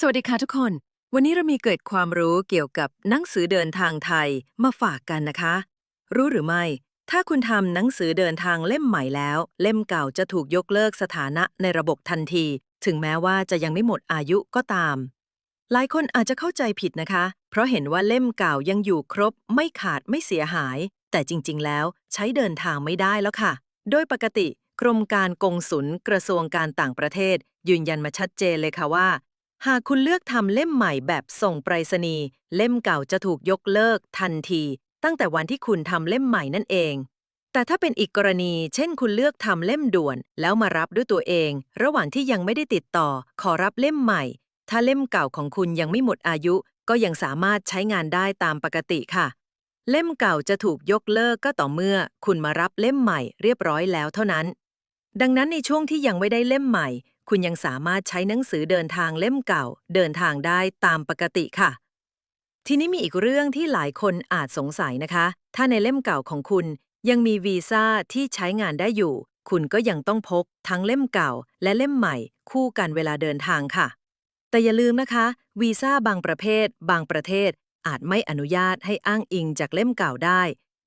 สวัสดีค่ะทุกคน วันนี้เรามีเกร็ดความรู้เกี่ยวกับหนังสือเดินทางไทยมาฝากกันนะคะ รู้หรือไม่ ถ้าคุณทำหนังสือเดินทางเล่มใหม่แล้ว เล่มเก่าจะถูกยกเลิกสถานะในระบบทันที ถึงแม้ว่าจะยังไม่หมดอายุก็ตาม หลายคนอาจจะเข้าใจผิดนะคะ เพราะเห็นว่าเล่มเก่ายังอยู่ครบ ไม่ขาดไม่เสียหาย แต่จริง ๆ แล้วใช้เดินทางไม่ได้แล้วค่ะ โดยปกติ กรมการกงสุลกระทรวงการต่างประเทศ ยืนยันมาชัดเจนเลยค่ะว่า หากคุณเลือกทำเล่มใหม่แบบส่งไปรษณีย์เล่มเก่าจะถูกยกเลิกทันที ตั้งแต่วันที่คุณทำเล่มใหม่นั่นเอง แต่ถ้าเป็นอีกกรณี เช่น คุณเลือกทำเล่มด่วน แล้วมารับด้วยตัวเอง ระหว่างที่ยังไม่ได้ติดต่อ ขอรับเล่มใหม่ ถ้าเล่มเก่าของคุณยังไม่หมดอายุ ก็ยังสามารถใช้งานได้ตามปกติค่ะ เล่มเก่าจะถูกยกเลิกก็ต่อเมื่อ คุณมารับเล่มใหม่เรียบร้อยแล้วเท่านั้น ดังนั้นในช่วงที่ยังไม่ได้เล่มใหม่ คุณยังสามารถใช้หนังสือเดินทางเล่มเก่า เดินทางได้ตามปกติค่ะ ทีนี้มีอีกเรื่องที่หลายคนอาจสงสัยนะคะ ถ้าในเล่มเก่าของคุณยังมีวีซ่าที่ใช้งานได้อยู่ คุณก็ยังต้องพกทั้งเล่มเก่า และเล่มใหม่คู่กันเวลาเดินทางค่ะ แต่อย่าลืมนะคะ วีซ่าบางประเภท บางประเทศ อาจไม่อนุญาตให้อ้างอิงจากเล่มเก่าได้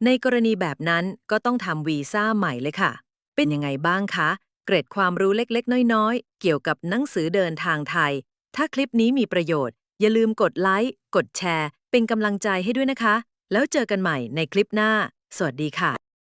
ในกรณีแบบนั้นก็ต้องทำวีซ่าใหม่เลยค่ะ เป็นยังไงบ้างคะ เกร็ดความรู้เล็กๆ น้อยๆ เกี่ยวกับหนังสือเดินทางไทย ถ้าคลิปนี้มีประโยชน์ อย่าลืมกดไลค์กดแชร์ เป็นกำลังใจให้ด้วยนะคะ แล้วเจอกันใหม่ในคลิปหน้า สวัสดีค่ะ